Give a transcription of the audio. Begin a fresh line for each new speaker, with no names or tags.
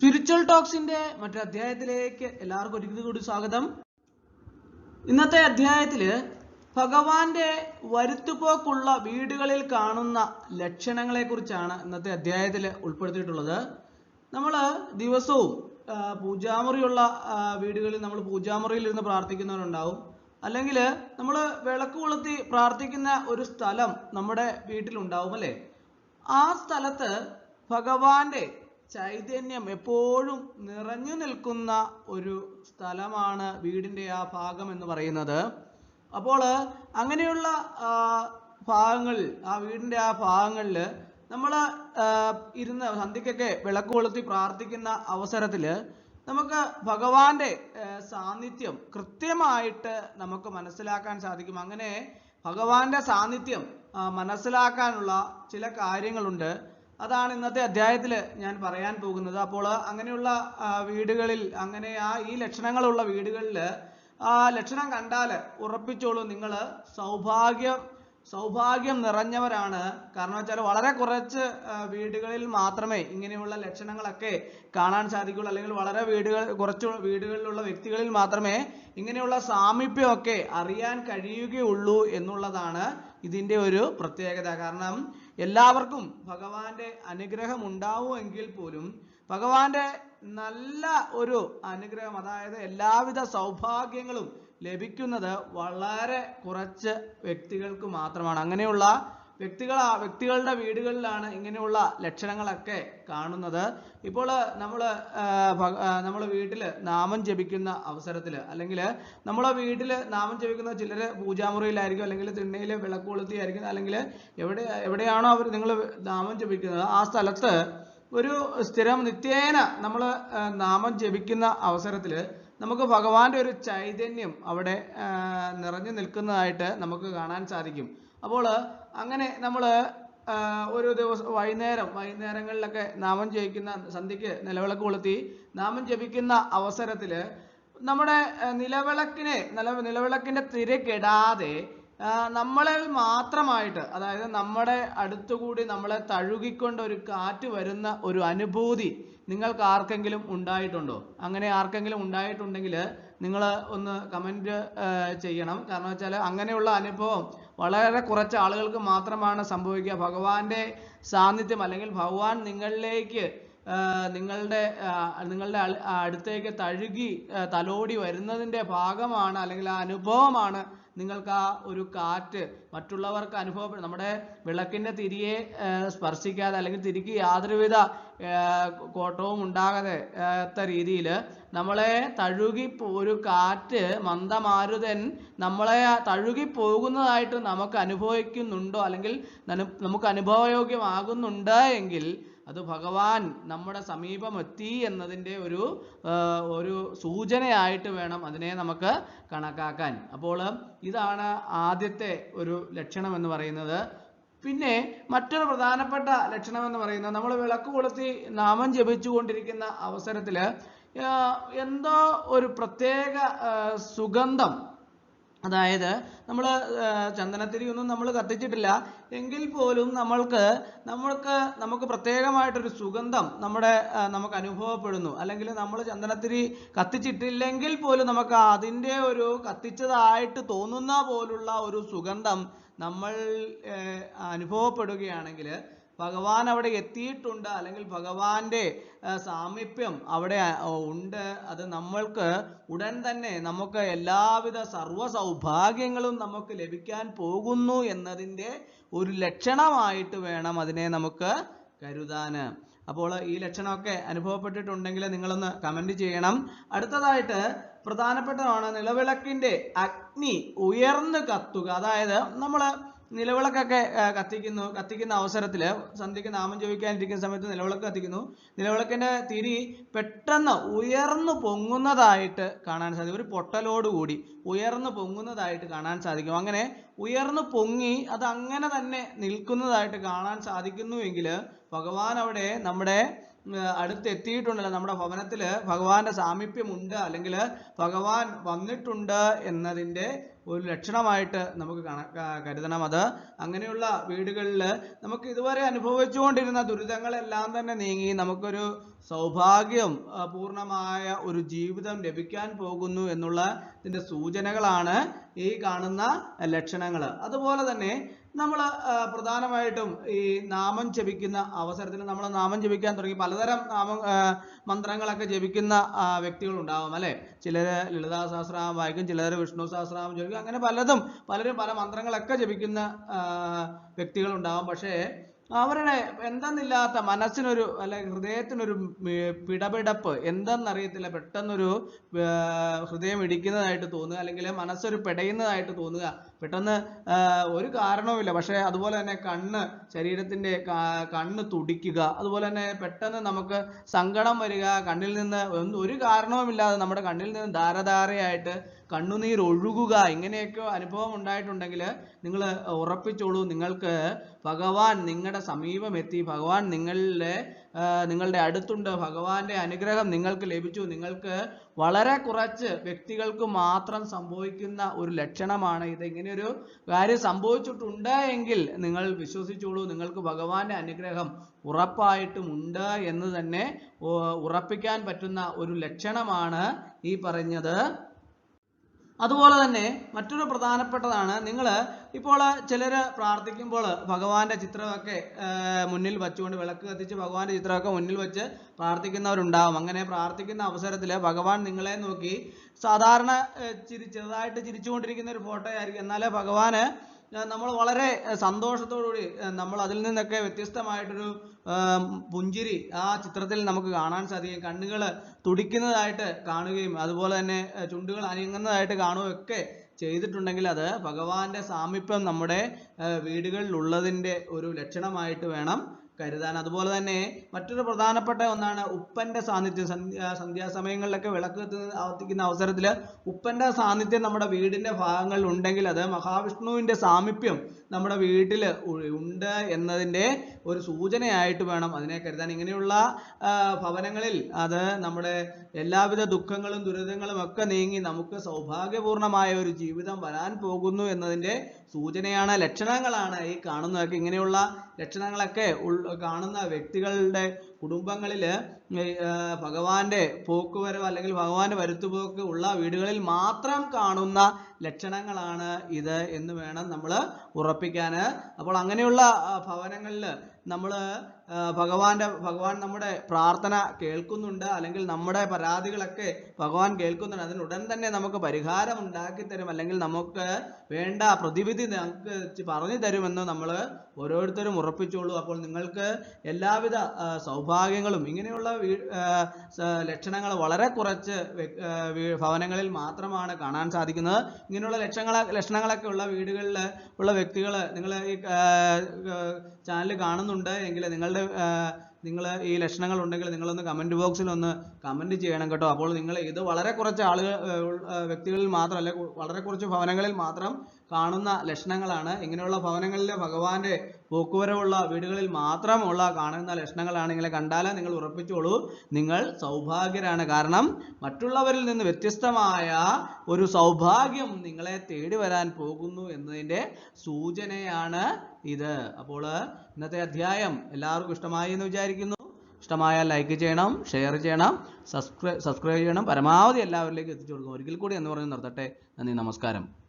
Spiritual ടോക്സിന്റെ മറ്റൊരു അധ്യായത്തിലേക്ക് എല്ലാവർക്കും ഒരിക്കൽ കൂടി സ്വാഗതം. ഇന്നത്തെ അധ്യായത്തിൽ ഭഗവാന്റെ വരുത്തുപോക്കുള്ള വീടുകളിൽ കാണുന്ന ലക്ഷണങ്ങളെ കുറിച്ചാണ് ഇന്നത്തെ അധ്യായത്തിൽ ഉൾപ്പെടുത്തിയിട്ടുള്ളത്. നമ്മൾ ദിവസവും പൂജാമുറിയുള്ള വീടുകളിൽ നമ്മൾ പൂജാമുറിയിൽ ഇരുന്ന് പ്രാർത്ഥിക്കുന്നവരുണ്ടാവും. അല്ലെങ്കിൽ നമ്മൾ വിളക്ക് കൊളുത്തി പ്രാർത്ഥിക്കുന്ന ഒരു സ്ഥലം നമ്മുടെ വീട്ടിലുണ്ടാവും അല്ലേ? ആ സ്ഥലത്ത് ഭഗവാന്റെ ചൈതന്യം എപ്പോഴും നിറഞ്ഞു നിൽക്കുന്ന ഒരു സ്ഥലമാണ് വീടിന്റെ ആ ഭാഗം എന്ന് പറയുന്നത്. അപ്പോൾ അങ്ങനെയുള്ള ഭാഗങ്ങളിൽ ആ വീടിന്റെ ആ ഭാഗങ്ങളിൽ നമ്മൾ ഇരുന്ന് സന്ധ്യക്കൊക്കെ വിളക്ക് കൊളുത്തി പ്രാർത്ഥിക്കുന്ന അവസരത്തിൽ നമുക്ക് ഭഗവാന്റെ സാന്നിധ്യം കൃത്യമായിട്ട് നമുക്ക് മനസ്സിലാക്കാൻ സാധിക്കും. അങ്ങനെ ഭഗവാന്റെ സാന്നിധ്യം മനസ്സിലാക്കാനുള്ള ചില കാര്യങ്ങളുണ്ട്. അതാണ് ഇന്നത്തെ അധ്യായത്തിൽ ഞാൻ പറയാൻ പോകുന്നത്. അപ്പോൾ അങ്ങനെയുള്ള വീടുകളിൽ അങ്ങനെ ആ ഈ ലക്ഷണങ്ങളുള്ള വീടുകളിൽ ആ ലക്ഷണം കണ്ടാൽ ഉറപ്പിച്ചോളൂ നിങ്ങൾ സൗഭാഗ്യം സൗഭാഗ്യം നിറഞ്ഞവരാണ്. കാരണം വെച്ചാൽ വളരെ കുറച്ച് വീടുകളിൽ മാത്രമേ ഇങ്ങനെയുള്ള ലക്ഷണങ്ങളൊക്കെ കാണാൻ സാധിക്കുള്ളൂ അല്ലെങ്കിൽ വളരെ വീടുകൾ കുറച്ച് വീടുകളിലുള്ള വ്യക്തികളിൽ മാത്രമേ ഇങ്ങനെയുള്ള സാമീപ്യമൊക്കെ അറിയാൻ കഴിയുകയുള്ളൂ എന്നുള്ളതാണ് ഇതിന്റെ ഒരു പ്രത്യേകത. കാരണം എല്ലാവർക്കും ഭഗവാന്റെ അനുഗ്രഹം ഉണ്ടാവുമെങ്കിൽ പോലും ഭഗവാന്റെ നല്ല ഒരു അനുഗ്രഹം അതായത് എല്ലാവിധ സൗഭാഗ്യങ്ങളും ലഭിക്കുന്നത് വളരെ കുറച്ച് വ്യക്തികൾക്ക് മാത്രമാണ്. അങ്ങനെയുള്ള വ്യക്തികൾ വ്യക്തികളുടെ വീടുകളിലാണ് ഇങ്ങനെയുള്ള ലക്ഷണങ്ങളൊക്കെ കാണുന്നത്. ഇപ്പോൾ നമ്മൾ നമ്മൾ വീട്ടിൽ നാമം ജപിക്കുന്ന അവസരത്തിൽ അല്ലെങ്കിൽ നമ്മളെ വീട്ടിൽ നാമം ജപിക്കുന്ന ചിലർ പൂജാമുറിയിലായിരിക്കും അല്ലെങ്കിൽ തിണ്ണയിൽ വിളക്ക് കൊളുത്തിയായിരിക്കും അല്ലെങ്കിൽ എവിടെ എവിടെയാണോ അവർ നിങ്ങൾ നാമം ജപിക്കുന്നത് ആ സ്ഥലത്ത് ഒരു സ്ഥിരം നിത്യേന നമ്മൾ നാമം ജപിക്കുന്ന അവസരത്തിൽ നമുക്ക് ഭഗവാന്റെ ഒരു ചൈതന്യം അവിടെ നിറഞ്ഞു നിൽക്കുന്നതായിട്ട് നമുക്ക് കാണാൻ സാധിക്കും. അപ്പോൾ അങ്ങനെ നമ്മൾ ഒരു ദിവസം വൈകുന്നേരം വൈകുന്നേരങ്ങളിലൊക്കെ നാമം ജപിക്കുന്ന സന്ധ്യയ്ക്ക് നിലവിളക്ക് കൊളുത്തി നാമം ജപിക്കുന്ന അവസരത്തിൽ നമ്മുടെ നിലവിളക്കിനെ നില നിലവിളക്കിന്റെ തിരക്കിടാതെ നമ്മളിൽ മാത്രമായിട്ട് അതായത് നമ്മുടെ അടുത്തുകൂടി നമ്മളെ തഴുകിക്കൊണ്ട് ഒരു കാറ്റ് വരുന്ന ഒരു അനുഭൂതി നിങ്ങൾക്ക് ആർക്കെങ്കിലും ഉണ്ടായിട്ടുണ്ടോ? അങ്ങനെ ആർക്കെങ്കിലും ഉണ്ടായിട്ടുണ്ടെങ്കിൽ നിങ്ങൾ ഒന്ന് കമന്റ് ചെയ്യണം. കാരണം വെച്ചാൽ അങ്ങനെയുള്ള അനുഭവം വളരെ കുറച്ച് ആളുകൾക്ക് മാത്രമാണ് സംഭവിക്കുക. ഭഗവാന്റെ സാന്നിധ്യം അല്ലെങ്കിൽ ഭഗവാൻ നിങ്ങളിലേക്ക് നിങ്ങളുടെ നിങ്ങളുടെ അടുത്തേക്ക് തഴുകി തലോടി വരുന്നതിന്റെ ഭാഗമാണ് അല്ലെങ്കിൽ ആ അനുഭവമാണ് നിങ്ങൾക്ക് ആ ഒരു കാറ്റ് മറ്റുള്ളവർക്ക് അനുഭവപ്പെടും നമ്മുടെ വിളക്കിന്റെ തിരിയെ സ്പർശിക്കാതെ അല്ലെങ്കിൽ തിരിക്ക് യാതൊരുവിധ കോട്ടവും ഉണ്ടാകാതെ ത്ത രീതിയിൽ നമ്മളെ തഴുകി ഒരു കാറ്റ് മന്ദമാരുതൻ നമ്മളെ തഴുകി പോകുന്നതായിട്ട് നമുക്ക് അനുഭവിക്കുന്നുണ്ടോ അല്ലെങ്കിൽ നമുക്ക് അനുഭവയോഗ്യമാകുന്നുണ്ട് എങ്കിൽ അത് ഭഗവാൻ നമ്മുടെ സമീപം എത്തി എന്നതിന്റെ ഒരു ഒരു സൂചനയായിട്ട് വേണം അതിനെ നമുക്ക് കണക്കാക്കാൻ. അപ്പോൾ ഇതാണ് ആദ്യത്തെ ഒരു ലക്ഷണം എന്ന് പറയുന്നത്. പിന്നെ മറ്റൊരു പ്രധാനപ്പെട്ട ലക്ഷണം എന്ന് പറയുന്നത് നമ്മൾ വിളക്ക് കൊളുത്തി നാമം ജപിച്ചുകൊണ്ടിരിക്കുന്ന അവസരത്തിൽ എന്തോ ഒരു പ്രത്യേക സുഗന്ധം അതായത് നമ്മൾ ചന്ദനത്തിരി ഒന്നും നമ്മൾ കത്തിച്ചിട്ടില്ല. എങ്കിൽ പോലും നമ്മൾക്ക് നമ്മൾക്ക് നമുക്ക് പ്രത്യേകമായിട്ടൊരു സുഗന്ധം നമ്മുടെ നമുക്ക് അനുഭവപ്പെടുന്നു. അല്ലെങ്കിൽ നമ്മൾ ചന്ദനത്തിരി കത്തിച്ചിട്ടില്ലെങ്കിൽ പോലും നമുക്ക് അതിന്റെ ഒരു കത്തിച്ചതായിട്ട് തോന്നുന്ന പോലുള്ള ഒരു സുഗന്ധം നമ്മൾ അനുഭവപ്പെടുകയാണെങ്കിൽ ഭഗവാൻ അവിടെ എത്തിയിട്ടുണ്ട്. അല്ലെങ്കിൽ ഭഗവാന്റെ സാമീപ്യം അവിടെ ഉണ്ട്. അത് നമ്മൾക്ക് ഉടൻ തന്നെ നമുക്ക് എല്ലാവിധ സർവ സൗഭാഗ്യങ്ങളും നമുക്ക് ലഭിക്കാൻ പോകുന്നു എന്നതിന്റെ ഒരു ലക്ഷണമായിട്ട് വേണം അതിനെ നമുക്ക് കരുതാന് അപ്പോൾ ഈ ലക്ഷണമൊക്കെ അനുഭവപ്പെട്ടിട്ടുണ്ടെങ്കിൽ നിങ്ങളൊന്ന് കമന്റ് ചെയ്യണം. അടുത്തതായിട്ട് പ്രധാനപ്പെട്ടതാണ് നിലവിളക്കിന്റെ അഗ്നി ഉയർന്നു കത്തുക. അതായത് നമ്മൾ നിലവിളക്കൊക്കെ കത്തിക്കുന്നു കത്തിക്കുന്ന അവസരത്തിൽ സന്ധ്യയ്ക്ക് നാമം ചോദിക്കാനിരിക്കുന്ന സമയത്ത് നിലവിളക്ക് കത്തിക്കുന്നു. നിലവിളക്കിന്റെ തിരി പെട്ടെന്ന് ഉയർന്നു പൊങ്ങുന്നതായിട്ട് കാണാൻ സാധിക്കും. ഒരു പൊട്ടലോടുകൂടി ഉയർന്നു പൊങ്ങുന്നതായിട്ട് കാണാൻ സാധിക്കും. അങ്ങനെ ഉയർന്നു പൊങ്ങി അത് അങ്ങനെ തന്നെ നിൽക്കുന്നതായിട്ട് കാണാൻ സാധിക്കുന്നുവെങ്കിൽ ഭഗവാൻ അവിടെ നമ്മുടെ അടുത്തെത്തിയിട്ടുണ്ടല്ലോ. നമ്മുടെ ഭവനത്തിൽ ഭഗവാന്റെ സാമീപ്യമുണ്ട് അല്ലെങ്കിൽ ഭഗവാൻ വന്നിട്ടുണ്ട് എന്നതിന്റെ ഒരു ലക്ഷണമായിട്ട് നമുക്ക് കരുതണം. അത് അങ്ങനെയുള്ള വീടുകളിൽ നമുക്ക് ഇതുവരെ അനുഭവിച്ചുകൊണ്ടിരുന്ന ദുരിതങ്ങളെല്ലാം തന്നെ നീങ്ങി നമുക്കൊരു സൗഭാഗ്യം പൂർണമായ ഒരു ജീവിതം ലഭിക്കാൻ പോകുന്നു എന്നുള്ള ഇതിന്റെ സൂചനകളാണ് ഈ കാണുന്ന ലക്ഷണങ്ങൾ അതുപോലെ തന്നെ നമ്മൾ പ്രധാനമായിട്ടും ഈ നാമം ജപിക്കുന്ന അവസരത്തിൽ നമ്മൾ നാമം ജപിക്കാൻ തുടങ്ങി പലതരം നാമം മന്ത്രങ്ങളൊക്കെ ജപിക്കുന്ന വ്യക്തികളുണ്ടാവും അല്ലെ? ചിലർ ലളിതാ സഹസ്രനാമം വായിക്കും ചിലർ വിഷ്ണു സഹസ്രനാമം ജപിക്കും അങ്ങനെ പലതും പലരും പല മന്ത്രങ്ങളൊക്കെ ജപിക്കുന്ന വ്യക്തികളുണ്ടാവും. പക്ഷേ അവരുടെ എന്തെന്നില്ലാത്ത മനസ്സിനൊരു അല്ലെ ഹൃദയത്തിനൊരു പിടപിടപ്പ് എന്തെന്നറിയത്തില്ല. പെട്ടെന്നൊരു ഹൃദയം ഇടിക്കുന്നതായിട്ട് തോന്നുക അല്ലെങ്കിൽ മനസ്സൊരു പിടയുന്നതായിട്ട് തോന്നുക. പെട്ടെന്ന് ഒരു കാരണവുമില്ല. പക്ഷേ അതുപോലെ തന്നെ കണ്ണ് ശരീരത്തിന്റെ ക- കണ്ണ് തുടിക്കുക. അതുപോലെ തന്നെ പെട്ടെന്ന് നമുക്ക് സങ്കടം വരിക കണ്ണിൽ നിന്ന് ഒരു കാരണവുമില്ലാതെ നമ്മുടെ കണ്ണിൽ നിന്ന് ധാരധാരയായിട്ട് കണ്ണുനീർ ഒഴുകുക ഇങ്ങനെയൊക്കെ അനുഭവം ഉണ്ടായിട്ടുണ്ടെങ്കിൽ നിങ്ങൾ ഉറപ്പിച്ചോളൂ നിങ്ങൾക്ക് ഭഗവാൻ നിങ്ങളുടെ സമീപം എത്തി ഭഗവാൻ നിങ്ങളുടെ നിങ്ങളുടെ അടുത്തുണ്ട് ഭഗവാന്റെ അനുഗ്രഹം നിങ്ങൾക്ക് ലഭിച്ചു. നിങ്ങൾക്ക് വളരെ കുറച്ച് വ്യക്തികൾക്ക് മാത്രം സംഭവിക്കുന്ന ഒരു ലക്ഷണമാണ് ഇത്. ഇങ്ങനെ ഒരു കാര്യം സംഭവിച്ചിട്ടുണ്ട് എങ്കിൽ നിങ്ങൾ വിശ്വസിച്ചോളൂ നിങ്ങൾക്ക് ഭഗവാന്റെ അനുഗ്രഹം ഉറപ്പായിട്ടും ഉണ്ട് എന്ന് തന്നെ ഉറപ്പിക്കാൻ പറ്റുന്ന ഒരു ലക്ഷണമാണ് ഈ പറഞ്ഞത്. അതുപോലെ തന്നെ മറ്റൊരു പ്രധാനപ്പെട്ടതാണ് നിങ്ങൾ ഇപ്പോൾ ചിലർ പ്രാർത്ഥിക്കുമ്പോൾ ഭഗവാന്റെ ചിത്രമൊക്കെ മുന്നിൽ വെച്ചുകൊണ്ട് വിളക്ക് കത്തിച്ച് ഭഗവാന്റെ ചിത്രമൊക്കെ മുന്നിൽ വെച്ച് പ്രാർത്ഥിക്കുന്നവരുണ്ടാവും. അങ്ങനെ പ്രാർത്ഥിക്കുന്ന അവസരത്തിൽ ഭഗവാൻ നിങ്ങളെ നോക്കി സാധാരണ ചിരി ചെറുതായിട്ട് ചിരിച്ചുകൊണ്ടിരിക്കുന്ന ഒരു ഫോട്ടോ ആയിരിക്കും എന്നാൽ ഭഗവാന് നമ്മൾ വളരെ സന്തോഷത്തോടുകൂടി നമ്മൾ അതിൽ നിന്നൊക്കെ വ്യത്യസ്തമായിട്ടൊരു പുഞ്ചിരി ആ ചിത്രത്തിൽ നമുക്ക് കാണാൻ സാധിക്കും. കണ്ണുകൾ തുടിക്കുന്നതായിട്ട് കാണുകയും അതുപോലെ തന്നെ ചുണ്ടുകൾ അനങ്ങുന്നതായിട്ട് കാണുകയൊക്കെ ചെയ്തിട്ടുണ്ടെങ്കിൽ അത് ഭഗവാന്റെ സാമീപ്യം നമ്മുടെ വീടുകളിൽ ഉള്ളതിന്റെ ഒരു ലക്ഷണമായിട്ട് വേണം കരുതാൻ. അതുപോലെ തന്നെ മറ്റൊരു പ്രധാനപ്പെട്ട ഒന്നാണ് ഉപ്പന്റെ സാന്നിധ്യം. സന്ധ്യ സന്ധ്യാസമയങ്ങളിലൊക്കെ വിളക്ക് ആവർത്തിക്കുന്ന അവസരത്തിൽ ഉപ്പന്റെ സാന്നിധ്യം നമ്മുടെ വീടിന്റെ ഭാഗങ്ങളിൽ ഉണ്ടെങ്കിൽ അത് മഹാവിഷ്ണുവിന്റെ സാമീപ്യം നമ്മുടെ വീട്ടിൽ ഉണ്ട് എന്നതിന്റെ ഒരു സൂചനയായിട്ട് വേണം അതിനെ കരുതാൻ. ഇങ്ങനെയുള്ള ഭവനങ്ങളിൽ അത് നമ്മുടെ എല്ലാവിധ ദുഃഖങ്ങളും ദുരിതങ്ങളും ഒക്കെ നീങ്ങി നമുക്ക് സൗഭാഗ്യപൂർണമായ ഒരു ജീവിതം വരാൻ പോകുന്നു എന്നതിന്റെ സൂചനയാണ് ലക്ഷണങ്ങളാണ് ഈ കാണുന്നതൊക്കെ. ഇങ്ങനെയുള്ള ലക്ഷണങ്ങളൊക്കെ കാണുന്ന വ്യക്തികളുടെ കുടുംബങ്ങളിൽ ഭഗവാന്റെ പോക്കുവരവ് അല്ലെങ്കിൽ ഭഗവാന്റെ വരുത്തുപോക്ക് ഉള്ള വീടുകളിൽ മാത്രം കാണുന്ന ലക്ഷണങ്ങളാണ് ഇത് എന്ന് വേണം നമ്മൾ ഉറപ്പിക്കാൻ അപ്പോൾ അങ്ങനെയുള്ള ഭവനങ്ങളിൽ നമ്മൾ ഭഗവാന്റെ ഭഗവാൻ നമ്മുടെ പ്രാർത്ഥന കേൾക്കുന്നുണ്ട് അല്ലെങ്കിൽ നമ്മുടെ പരാതികളൊക്കെ ഭഗവാൻ കേൾക്കുന്നുണ്ട്. ഉടൻ തന്നെ നമുക്ക് പരിഹാരം ഉണ്ടാക്കി തരും അല്ലെങ്കിൽ നമുക്ക് വേണ്ട പ്രതിവിധി നമുക്ക് പറഞ്ഞു തരുമെന്ന് നമ്മൾ ഓരോരുത്തരും ഉറപ്പിച്ചോളൂ. അപ്പോൾ നിങ്ങൾക്ക് എല്ലാവിധ സൗഭാഗ്യങ്ങളും ഇങ്ങനെയുള്ള ലക്ഷണങ്ങൾ വളരെ കുറച്ച് ഭവനങ്ങളിൽ മാത്രമാണ് കാണാൻ സാധിക്കുന്നത്. ഇങ്ങനെയുള്ള ലക്ഷണങ്ങൾ ലക്ഷണങ്ങളൊക്കെ ഉള്ള വീടുകളിൽ ഉള്ള വ്യക്തികൾ നിങ്ങൾ ഈ ചാനൽ കാണുന്നുണ്ട്. എങ്കിൽ നിങ്ങളുടെ നിങ്ങൾ ഈ ലക്ഷണങ്ങൾ ഉണ്ടെങ്കിൽ നിങ്ങളൊന്ന് കമന്റ് ബോക്സിൽ ഒന്ന് കമന്റ് ചെയ്യണം കേട്ടോ. അപ്പോൾ നിങ്ങൾ ഇത് വളരെ കുറച്ച് ആളുകൾ വ്യക്തികളിൽ മാത്രമല്ല വളരെ കുറച്ച് ഭവനങ്ങളിൽ മാത്രം കാണുന്ന ലക്ഷണങ്ങളാണ്. ഇങ്ങനെയുള്ള ഭവനങ്ങളിലെ ഭഗവാന്റെ പോക്കുവരവുള്ള വീടുകളിൽ മാത്രമുള്ള കാണുന്ന ലക്ഷണങ്ങളാണ് ഇങ്ങനെ കണ്ടാൽ നിങ്ങൾ ഉറപ്പിച്ചോളൂ. നിങ്ങൾ സൗഭാഗ്യരാണ്. കാരണം മറ്റുള്ളവരിൽ നിന്ന് വ്യത്യസ്തമായ ഒരു സൗഭാഗ്യം നിങ്ങളെ തേടി വരാൻ പോകുന്നു എന്നതിന്റെ സൂചനയാണ് ഇത്. അപ്പോൾ ഇന്നത്തെ അധ്യായം എല്ലാവർക്കും ഇഷ്ടമായി എന്ന് വിചാരിക്കുന്നു. ഇഷ്ടമായാൽ ലൈക്ക് ചെയ്യണം ഷെയർ ചെയ്യണം സബ്സ്ക്രൈബ് സബ്സ്ക്രൈബ് ചെയ്യണം. പരമാവധി എല്ലാവരിലേക്കും എത്തിച്ചു കൊടുക്കും ഒരിക്കൽ കൂടി എന്ന് പറഞ്ഞ് നിർത്തട്ടെ. നന്ദി നമസ്കാരം.